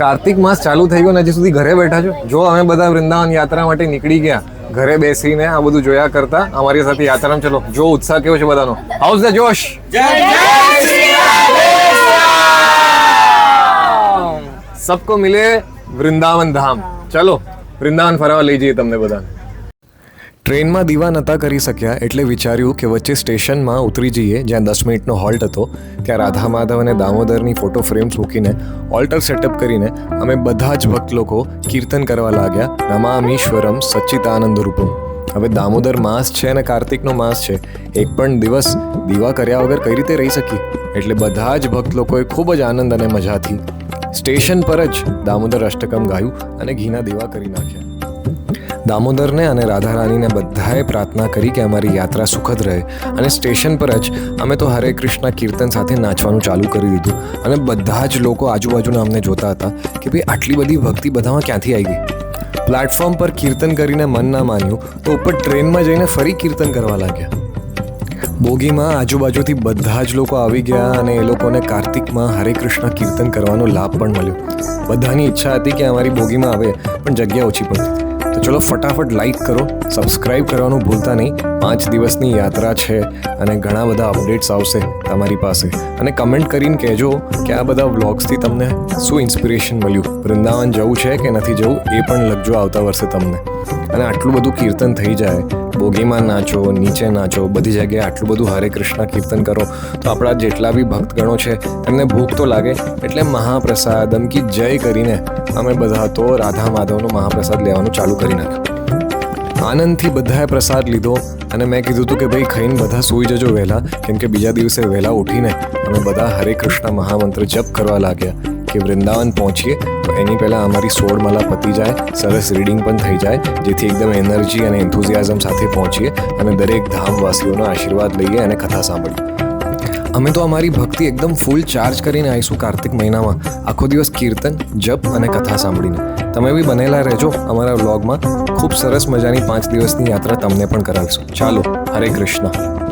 કાર્તિક માસ ચાલુ થઈ ગયો ને હજી સુધી ઘરે બેઠા છો? જો અમે બધા વૃંદાવન યાત્રા માટે નીકળી ગયા ઘરે બેસીને આ બધું જોયા કરતા અમારી સાથે યાત્રામાં ચલો. જો ઉત્સાહ કેવો છે બધાનો? હાઉસ ધ જોશ સબકો મિલે વૃંદાવન ધામ. ચલો વૃંદાવન ફરવા લઈ જઈએ તમને બધાને. ટ્રેનમાં દીવા નહોતા કરી શક્યા એટલે વિચાર્યું કે વચ્ચે સ્ટેશનમાં ઉતરી જઈએ જ્યાં દસ મિનિટનો હોલ્ટ હતો, ત્યાં રાધા માધવ અને દામોદરની ફોટો ફ્રેમ્સ મૂકીને ઓલ્ટર સેટઅપ કરીને અમે બધા જ ભક્ત લોકો કીર્તન કરવા લાગ્યા, નમામીશ્વરમ સચ્ચિદાનંદ રૂપમ હવે દામોદર માસ છે અને કાર્તિકનો માસ છે, એક પણ દિવસ દીવા કર્યા વગર કઈ રીતે રહી શકી એટલે બધા જ ભક્ત લોકોએ ખૂબ જ આનંદ અને મજાથી સ્ટેશન પર જ દામોદર અષ્ટકમ ગાયું અને ઘીના દીવા કરી નાખ્યા. દામોદરને અને રાધા રાણીને બધાએ પ્રાર્થના કરી કે અમારી યાત્રા સુખદ રહે. અને સ્ટેશન પર જ અમે તો હરે કૃષ્ણ કીર્તન સાથે નાચવાનું ચાલુ કરી દીધું. અને બધા જ લોકો આજુબાજુના અમને જોતા હતા કે ભાઈ આટલી બધી ભક્તિ બધામાં ક્યાંથી આવી ગઈ? પ્લેટફોર્મ પર કીર્તન કરીને મન ના માન્યું તો ઉપર ટ્રેનમાં જઈને ફરી કીર્તન કરવા લાગ્યા. બોગીમાં આજુબાજુથી બધા જ લોકો આવી ગયા અને એ લોકોને કાર્તિકમાં હરે કૃષ્ણ કીર્તન કરવાનો લાભ પણ મળ્યો. બધાની ઈચ્છા હતી કે અમારી બોગીમાં આવે, પણ જગ્યા ઓછી પડતી તો ચલો ફટાફટ લાઈક કરો સબસ્ક્રાઇબ કરવાનું ભૂલતા નહીં. પાંચ દિવસની યાત્રા છે અને ઘણા બધા અપડેટ્સ આવશે તમારી પાસે. અને કમેન્ટ કરીને કહેજો કે આ બધા વ્લોગ્સથી તમને શું ઇન્સ્પિરેશન મળ્યું? વૃંદાવન જવું છે કે નથી જવું? એ પણ લખજો આવતા વર્ષે તમને. અને આટલું બધું કીર્તન થઈ જાય, બોગીમાં નાચો, નીચે નાચો, બધી જગ્યાએ આટલું બધું હરે કૃષ્ણ કીર્તન કરો, તો આપણા જેટલા બી ભક્તગણો છે, એમને ભૂખ તો લાગે, એટલે મહાપ્રસાદ અમકી જય કરીને અમે બધા તો રાધા માધવનો મહાપ્રસાદ લેવાનું ચાલુ કરી નાખ્યું. આનંદથી બધાએ પ્રસાદ લીધો અને મેં કીધું હતું કે ભાઈ ખાઈને બધા સૂઈ જજો વહેલા, કેમ કે બીજા દિવસે વહેલા ઉઠીને અમે બધા હરે કૃષ્ણ મહામંત્ર જપ કરવા લાગ્યા. કે વૃંદાવન પહોંચીએ, તો એની પહેલાં અમારી સોળ માલા પતી જાય, સરસ રીડિંગ પણ થઈ જાય, જેથી એકદમ એનર્જી અને એન્થુઝિયાઝમ સાથે પહોંચીએ અને દરેક ધામવાસીઓનો આશીર્વાદ લઈએ અને કથા સાંભળીએ. અમે તો અમારી ભક્તિ એકદમ ફૂલ ચાર્જ કરીને આવીશું કાર્તિક મહિનામાં. આખો દિવસ કીર્તન, જપ અને કથા સાંભળીને. તમે બી બનેલા રહેજો અમારા વ્લોગમાં. ખૂબ સરસ મજાની પાંચ દિવસની યાત્રા તમને પણ કરાવીશું. ચાલો, હરે કૃષ્ણ.